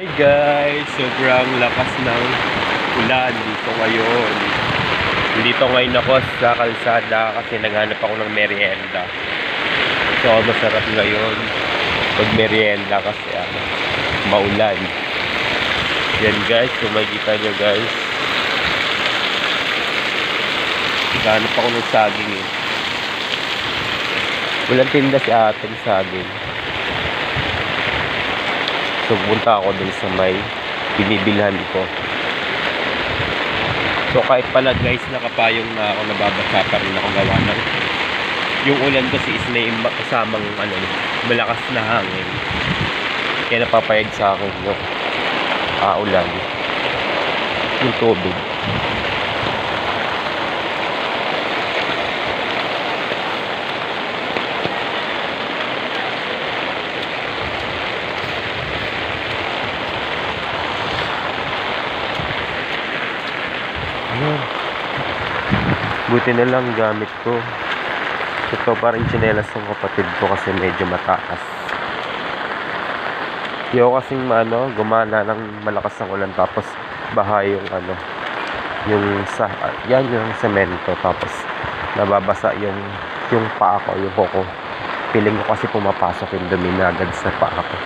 Hey guys, sobrang lakas ng ulan dito ngayon. Dito ngayon ako sa kalsada kasi naghanap ako ng merienda. So masarap ngayon pag merienda kasi ano, maulan. Yan guys, kung makikita nyo guys. Naghanap ako ng saging eh. Walang tinda si ating saging. So, punta ako dun sa may binibilhan ko. So, kahit pala guys, nakapayong na ako, nababasa pa rin ako gawa ng yung ulan kasi is may ma- kasamang ano, malakas na hangin. Kaya napapayag sa akin yung ah, ulan. Yung tubig. Ayan. Buti na lang gamit ko. Ito pa rin tsinelas ng kapatid ko kasi medyo mataas. Yo kasing ano, gumana ng malakas ng ulan tapos baha yung ano, yung sa yan yung semento tapos nababasa yung yung paa ko, yung koko. Piling ko kasi pumapasok yung dumi na agad sa paa ko.